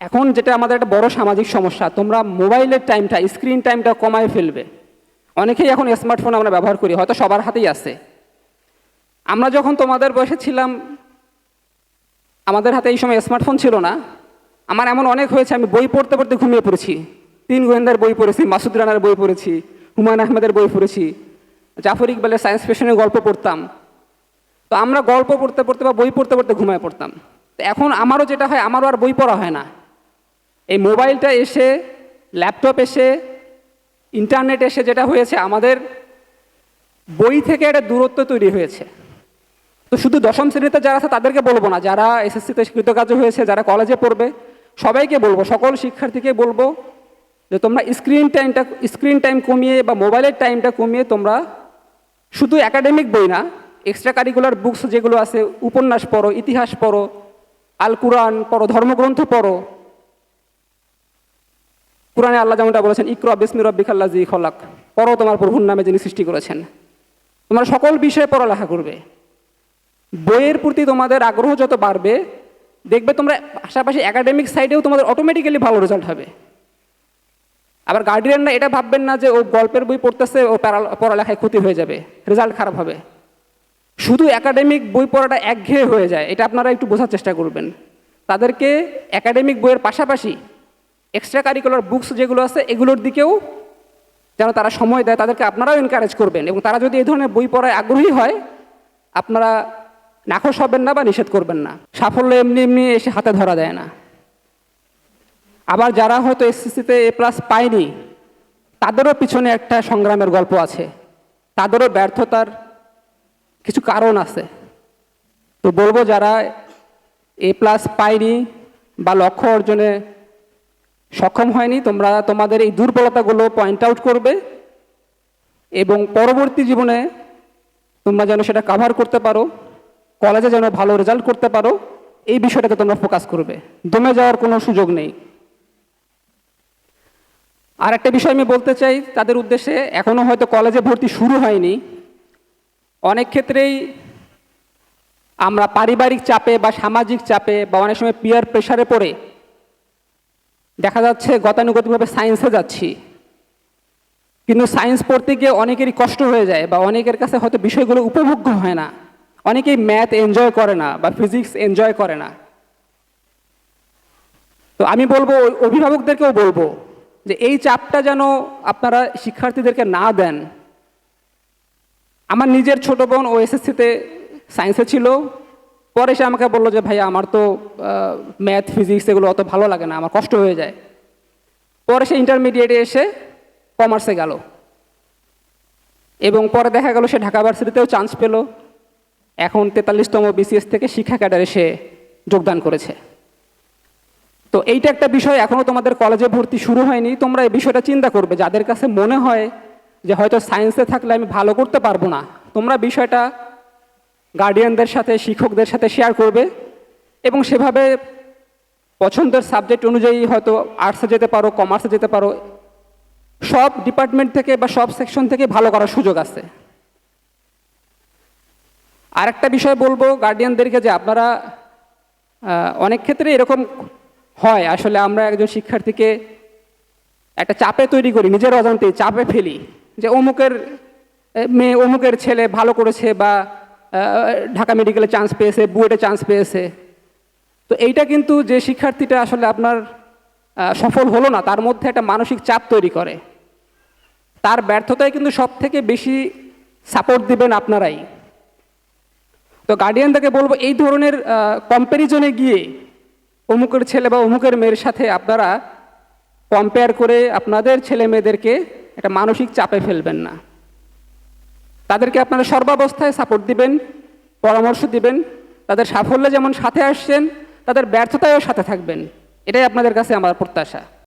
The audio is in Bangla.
এখন যেটা আমাদের একটা বড় সামাজিক সমস্যা, তোমরা মোবাইলের টাইমটা, স্ক্রিন টাইমটা কমায় ফেলবে। অনেকেই এখন স্মার্টফোন আমরা ব্যবহার করি, হয়তো সবার হাতেই আছে। আমরা যখন তোমাদের বয়সে ছিলাম, আমাদের হাতে এই সময় স্মার্টফোন ছিল না। আমার এমন অনেক হয়েছে, আমি বই পড়তে পড়তে ঘুমিয়ে পড়েছি। তিন গোয়েন্দার বই পড়েছি, মাসুদ রানার বই পড়েছি, হুমায়ুন আহমেদের বই পড়েছি, জাফর ইকবালের সায়েন্স ফিকশনের গল্প পড়তাম। তো আমরা গল্প পড়তে পড়তে বা বই পড়তে পড়তে ঘুমায় পড়তাম। তো এখন আমারও যেটা হয়, আমারও আর বই পড়া হয় না। এই মোবাইলটা এসে, ল্যাপটপ এসে, ইন্টারনেট এসে যেটা হয়েছে, আমাদের বই থেকে একটা দূরত্ব তৈরি হয়েছে। তো শুধু দশম শ্রেণীতে যারা আছে, তাদেরকে বলব না। যারা এসএসসিতে কৃতকার্য হয়েছে, যারা কলেজে পড়বে, সবাইকে বলব, সকল শিক্ষার্থীকে বলব যে তোমরা স্ক্রিন টাইমটা, স্ক্রিন টাইম কমিয়ে বা মোবাইলের টাইমটা কমিয়ে তোমরা শুধু একাডেমিক বই না এক্সট্রা কারিকুলার বুকস যেগুলো আছে, উপন্যাস পড়ো, ইতিহাস পড়ো আল কুরআন পড়ো, ধর্মগ্রন্থ পড়ো কোরআনে আল্লাহ যেমনটা বলেছেন, ইকরা বিসমি রব্বিকাল্লা জি খলাক। পড়ো তোমার প্রভুর নামে যিনি সৃষ্টি করেছেন। তোমরা সকল বিষয়ে পড়ালেখা করবে। বইয়ের প্রতি তোমাদের আগ্রহ যত বাড়বে, দেখবে তোমরা পাশাপাশি একাডেমিক সাইডেও তোমাদের অটোমেটিক্যালি ভালো রেজাল্ট হবে। আবার গার্ডিয়ানরা এটা ভাববেন না যে ও গল্পের বই পড়তেছে, ও পড়ালেখায় ক্ষতি হয়ে যাবে রেজাল্ট খারাপ হবে। শুধু একাডেমিক বই পড়াটা একঘেয়ে হয়ে যায়, এটা আপনারা একটু বোঝার চেষ্টা করবেন। তাদেরকে একাডেমিক বইয়ের পাশাপাশি এক্সট্রা কারিকুলার বুকস যেগুলো আছে, এগুলোর দিকেও যেন তারা সময় দেয়, তাদেরকে আপনারাও এনকারেজ করবেন এবং তারা যদি এই ধরনের বই পড়ায় আগ্রহী হয়, আপনারা নাখোশ হবেন না বা নিষেধ করবেন না। সাফল্য এমনি এমনি এসে হাতে ধরা দেয় না। আবার যারা হয়তো এসএসসিতে এ প্লাস পায়নি, তাদেরও পিছনে একটা সংগ্রামের গল্প আছে। তাদেরও ব্যর্থতার কিছু কারণ আছে। তো বলব যারা এ প্লাস পায়নি বা লক্ষ্য অর্জনে সক্ষম হয়নি, তোমরা তোমাদের এই দুর্বলতাগুলো পয়েন্ট আউট করবে এবং পরবর্তী জীবনে তোমরা যেন সেটা কাভার করতে পারো কলেজে যেন ভালো রেজাল্ট করতে পারো, এই বিষয়টাতে তোমরা ফোকাস করবে। দমে যাওয়ার কোনো সুযোগ নেই। আর একটা বিষয় আমি বলতে চাই, তাদের উদ্দেশ্যে এখনও হয়তো কলেজে ভর্তি শুরু হয়নি। অনেক ক্ষেত্রেই আমরা পারিবারিক চাপে বা সামাজিক চাপে বা অনেক সময় পিয়ার প্রেশারে পড়ে দেখা যাচ্ছে গতানুগতিকভাবে সায়েন্সে যাচ্ছি। কিন্তু সায়েন্স পড়তে গিয়ে অনেকেরই কষ্ট হয়ে যায় বা অনেকের কাছে হয়তো বিষয়গুলো উপভোগ্য হয় না। অনেকেই ম্যাথ এনজয় করে না বা ফিজিক্স এনজয় করে না। তো আমি বলব, অভিভাবকদেরকেও বলব যে এই চাপটা যেন আপনারা শিক্ষার্থীদেরকে না দেন। আমার নিজের ছোট বোন ও এসএসসিতে সায়েন্সে ছিল। পরে সে আমাকে বলল যে ভাই আমার তো ম্যাথ ফিজিক্স এগুলো অত ভালো লাগে না, আমার কষ্ট হয়ে যায়। পরে সে ইন্টারমিডিয়েটে এসে কমার্সে গেল। এবং পরে দেখা গেল সে ঢাকা ভার্সিটিতেও চান্স পেল। এখন তেতাল্লিশতম বিসিএস থেকে শিক্ষা ক্যাডারে সে যোগদান করেছে। তো এইটা একটা বিষয় এখনও তোমাদের কলেজে ভর্তি শুরু হয়নি। তোমরা এই বিষয়টা চিন্তা করবে, যাদের কাছে মনে হয় যে হয়তো সায়েন্সে থাকলে আমি ভালো করতে পারব না, তোমরা বিষয়টা গার্ডিয়ানদের সাথে, শিক্ষকদের সাথে শেয়ার করবে এবং সেভাবে পছন্দের সাবজেক্ট অনুযায়ী হয়তো আর্টসে যেতে পারো কমার্সে যেতে পারো, সব ডিপার্টমেন্ট থেকে বা সব সেকশন থেকে ভালো করার সুযোগ আছে। আরেকটা বিষয় বলব গার্ডিয়ানদেরকে যে আপনারা অনেক ক্ষেত্রে এরকম হয়। আসলে আমরা একজন শিক্ষার্থীকে একটা চাপে তৈরি করি, নিজের অজান্তে চাপে ফেলি যে অমুকের মেয়ে অমুকের ছেলে ভালো করেছে বা ঢাকা মেডিকেলে চান্স পেয়েছে, বুয়েটে চান্স পেয়েছে। তো এইটা কিন্তু যে শিক্ষার্থীটা আসলে আপনার সফল হলো না, তার মধ্যে একটা মানসিক চাপ তৈরি করে। তার ব্যর্থতায় কিন্তু সব থেকে বেশি সাপোর্ট দিবেন আপনারাই। তো গার্ডিয়ানদেরকে বলব, এই ধরনের কম্প্যারিজনে গিয়ে অমুকের ছেলে বা অমুকের মেয়ের সাথে আপনারা কম্পেয়ার করে আপনাদের ছেলে মেয়েদেরকে একটা মানসিক চাপে ফেলবেন না। তাদেরকে আপনারা সর্বাবস্থায় সাপোর্ট দিবেন, পরামর্শ দিবেন, তাদের সাফল্যে যেমন সাথে আসছেন, তাদের ব্যর্থতায়ও সাথে থাকবেন। এটাই আপনাদের কাছে আমার প্রত্যাশা।